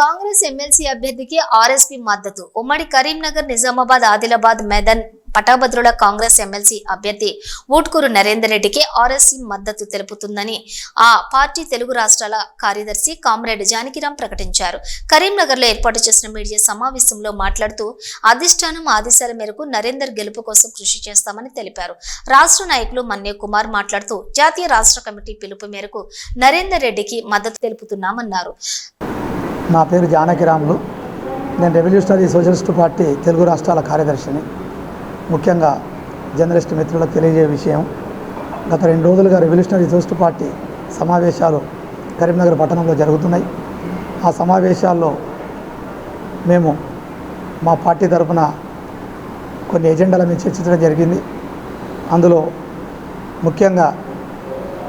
Congress MLC అభ్యర్థికి RSP మద్దతు. ఉమ్మడి కరీంనగర్ నిజామాబాద్ ఆదిలాబాద్ మెదన్ పటాభద్రుల కాంగ్రెస్ ఎమ్మెల్సీ అభ్యర్థి ఊట్కూరు నరేందర్ రెడ్డికి ఆర్ఎస్సీ మద్దతు తెలుపుతుందని ఆ పార్టీ తెలుగు రాష్ట్రాల కార్యదర్శి కామ్రేడ్ జానకిరాం ప్రకటించారు. కరీంనగర్లో ఏర్పాటు చేసిన మీడియా సమావేశంలో మాట్లాడుతూ అధిష్టానం ఆదేశాల మేరకు నరేందర్ గెలుపు కోసం కృషి చేస్తామని తెలిపారు. రాష్ట్ర నాయకులు మన్య కుమార్ మాట్లాడుతూ జాతీయ రాష్ట్ర కమిటీ పిలుపు మేరకు నరేందర్ రెడ్డికి మద్దతు తెలుపుతున్నామన్నారు. నా పేరు జానకిరాములు నేను రెవల్యూషనరీ సోషలిస్టు పార్టీ తెలుగు రాష్ట్రాల కార్యదర్శిని. ముఖ్యంగా జర్నలిస్ట్ మిత్రులకు తెలియజే విషయం. గత రెండు రోజులుగా రెవల్యూషనరీ సోషలిస్టు పార్టీ సమావేశాలు కరీంనగర్ పట్టణంలో జరుగుతున్నాయి. ఆ సమావేశాల్లో మేము మా పార్టీ తరఫున కొన్ని ఎజెండాల మీద చర్చించడం జరిగింది. అందులో ముఖ్యంగా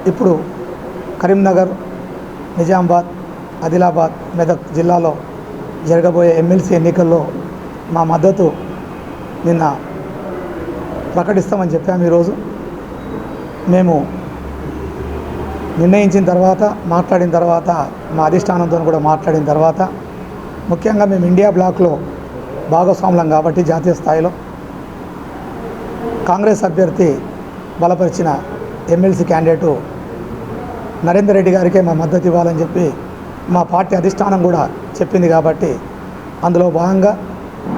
ఇప్పుడు కరీంనగర్ నిజామాబాద్ ఆదిలాబాద్ మెదక్ జిల్లాలో జరగబోయే ఎమ్మెల్సీ ఎన్నికల్లో మా మద్దతు నిన్న ప్రకటిస్తామని చెప్పాము ఈరోజు. మేము నిర్ణయించిన తర్వాత మాట్లాడిన తర్వాత మా అధిష్టానంతో కూడా మాట్లాడిన తర్వాత ముఖ్యంగా మేము ఇండియా బ్లాక్లో భాగస్వాములం కాబట్టి జాతీయ స్థాయిలో కాంగ్రెస్ అభ్యర్థి బలపరిచిన ఎమ్మెల్సీ క్యాండిడేటు నరేందర్ రెడ్డి గారికే మా మద్దతు ఇవ్వాలని చెప్పి మా పార్టీ అధిష్టానం కూడా చెప్పింది కాబట్టి అందులో భాగంగా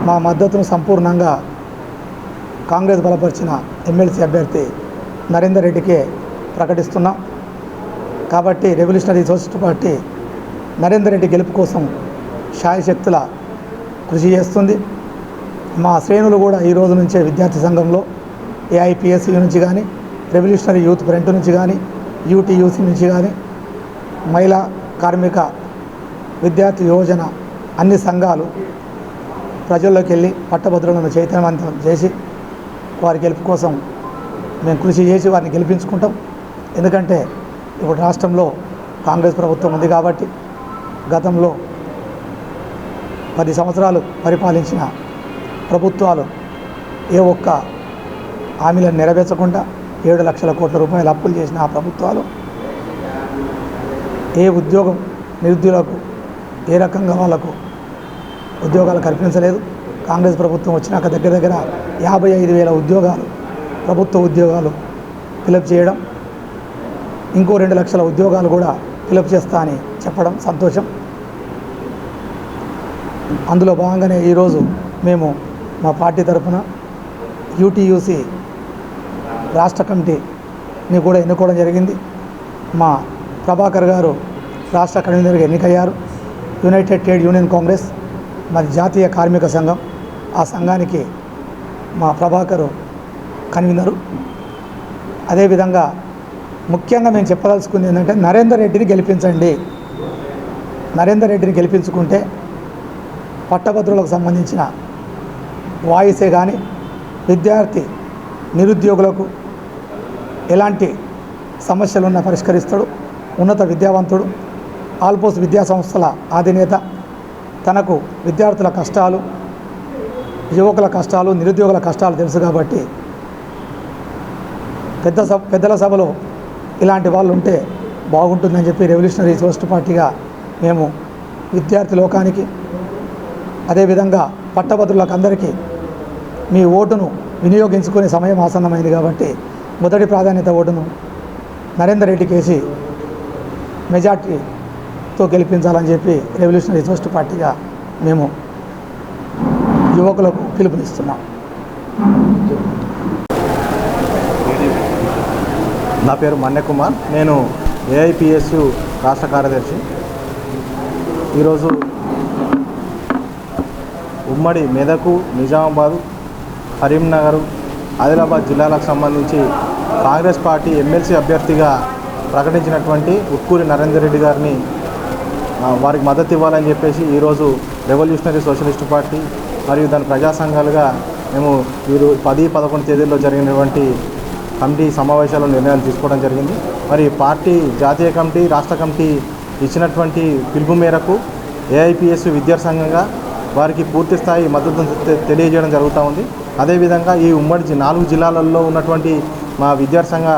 మా మద్దతును సంపూర్ణంగా కాంగ్రెస్ బలపరిచిన ఎమ్మెల్సీ అభ్యర్థి నరేందర్ రెడ్డికే ప్రకటిస్తున్నాం. కాబట్టి revolutionary socialist party Narender Reddy గెలుపు కోసం శాయశక్తుల కృషి చేస్తుంది. మా శ్రేణులు కూడా ఈ రోజు నుంచే విద్యార్థి సంఘంలో ఏఐపిఎస్సి నుంచి కానీ రెవల్యూషనరీ యూత్ ఫ్రంట్ నుంచి కానీ యూటీయూసీ నుంచి కానీ మహిళా కార్మిక విద్యార్థి యోజన అన్ని సంఘాలు ప్రజల్లోకి వెళ్ళి పట్టభద్రులను చైతన్యవంతం చేసి వారి గెలుపు కోసం మేము కృషి చేసి వారిని గెలిపించుకుంటాం. ఎందుకంటే ఇప్పుడు రాష్ట్రంలో కాంగ్రెస్ ప్రభుత్వం ఉంది కాబట్టి గతంలో పది సంవత్సరాలు పరిపాలించిన ప్రభుత్వాలు ఏ ఒక్క హామీలను నెరవేర్చకుండా ఏడు లక్షల కోట్ల రూపాయలు అప్పులు చేసిన ఆ ప్రభుత్వాలు ఏ ఉద్యోగం నిరుద్యోగులకు ఏ రకంగా వాళ్ళకు ఉద్యోగాలు కల్పించలేదు. కాంగ్రెస్ ప్రభుత్వం వచ్చినాక దగ్గర దగ్గర యాభై ఐదు వేల ఉద్యోగాలు ప్రభుత్వ ఉద్యోగాలు ఫిలప్ చేయడం ఇంకో రెండు లక్షల ఉద్యోగాలు కూడా ఫిలప్ చేస్తా అని చెప్పడం సంతోషం. అందులో భాగంగానే ఈరోజు మేము మా పార్టీ తరఫున యూటీయూసీ రాష్ట్ర కమిటీని కూడా ఎన్నుకోవడం జరిగింది. మా ప్రభాకర్ గారు రాష్ట్ర కన్వీనర్గా ఎన్నికయ్యారు. యునైటెడ్ ట్రేడ్ యూనియన్ కాంగ్రెస్ మరి జాతీయ కార్మిక సంఘం ఆ సంఘానికి మా ప్రభాకరు కన్వీనరు. అదేవిధంగా ముఖ్యంగా మేము చెప్పదలుచుకుంది ఏంటంటే నరేందర్ రెడ్డిని గెలిపించండి. నరేందర్ రెడ్డిని గెలిపించుకుంటే పట్టభద్రులకు సంబంధించిన వాయిసే కానీ విద్యార్థి నిరుద్యోగులకు ఎలాంటి సమస్యలున్నా పరిష్కరిస్తాడు. ఉన్నత విద్యావంతుడు ఆల్పోస్ విద్యా సంస్థల అధినేత తనకు విద్యార్థుల కష్టాలు యువకుల కష్టాలు నిరుద్యోగుల కష్టాలు తెలుసు కాబట్టి పెద్ద సభ పెద్దల సభలో ఇలాంటి వాళ్ళు ఉంటే బాగుంటుందని చెప్పి రెవల్యూషనరీ సోస్ట్ పార్టీగా మేము విద్యార్థి లోకానికి అదేవిధంగా పట్టభద్రులకు అందరికీ మీ ఓటును వినియోగించుకునే సమయం ఆసన్నమైంది కాబట్టి మొదటి ప్రాధాన్యత ఓటును నరేందర్ రెడ్డికి వేసి తో గెలిపించాలని చెప్పి రెవల్యూషనరీ సోషల్ పార్టీగా మేము యువకులకు పిలుపునిస్తున్నాం. నా పేరు మన్నెకుమార్. నేను ఏఐపిఎస్ రాష్ట్ర కార్యదర్శి. ఈరోజు ఉమ్మడి మెదకు నిజామాబాదు కరీంనగర్ ఆదిలాబాద్ జిల్లాలకు సంబంధించి కాంగ్రెస్ పార్టీ ఎమ్మెల్సీ అభ్యర్థిగా ప్రకటించినటువంటి ఉక్కూరి నరేందర్ రెడ్డి గారిని వారికి మద్దతు ఇవ్వాలని చెప్పేసి ఈరోజు రెవల్యూషనరీ సోషలిస్ట్ పార్టీ మరియు దాని ప్రజా సంఘాలుగా మేము వీరు పది పదకొండు తేదీల్లో జరిగినటువంటి కమిటీ సమావేశాల్లో నిర్ణయాలు తీసుకోవడం జరిగింది. మరి పార్టీ జాతీయ కమిటీ రాష్ట్ర కమిటీ ఇచ్చినటువంటి పిలుపు మేరకు ఏఐపిఎస్ విద్యార్థి సంఘంగా వారికి పూర్తి స్థాయి మద్దతు తె- తెలియజేయడం జరుగుతూ ఉంది. అదేవిధంగా ఈ ఉమ్మడి నాలుగు జిల్లాలలో ఉన్నటువంటి మా విద్యార్థి సంఘ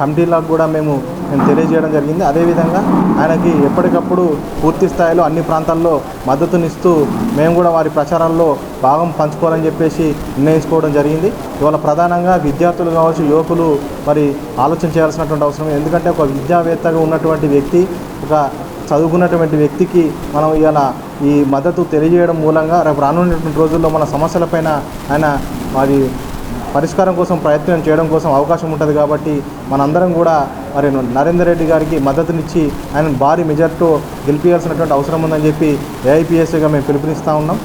కమిటీలకు కూడా మేము మేము తెలియజేయడం జరిగింది. అదేవిధంగా ఆయనకి ఎప్పటికప్పుడు పూర్తి స్థాయిలో అన్ని ప్రాంతాల్లో మద్దతునిస్తూ మేము కూడా వారి ప్రచారాల్లో భాగం పంచుకోవాలని చెప్పేసి నిర్ణయించుకోవడం జరిగింది. ఇవాళ ప్రధానంగా విద్యార్థులు కావచ్చు యువకులు మరి ఆలోచన చేయాల్సినటువంటి అవసరం. ఎందుకంటే ఒక విద్యావేత్తగా ఉన్నటువంటి వ్యక్తి ఒక చదువుకున్నటువంటి వ్యక్తికి మనం ఇవాళ ఈ మద్దతు తెలియజేయడం మూలంగా రేపు రానున్నటువంటి రోజుల్లో మన సమస్యలపైన ఆయన మరి పరిష్కారం కోసం ప్రయత్నం చేయడం కోసం అవకాశం ఉంటుంది కాబట్టి మనందరం కూడా మరి నరేందర్ రెడ్డి గారికి మద్దతునిచ్చి ఆయన భారీ మెజార్టీతో గెలిపించాల్సినటువంటి అవసరం ఉందని చెప్పి ఏఐపిఎస్సీగా మేము పిలుపునిస్తూ ఉన్నాం.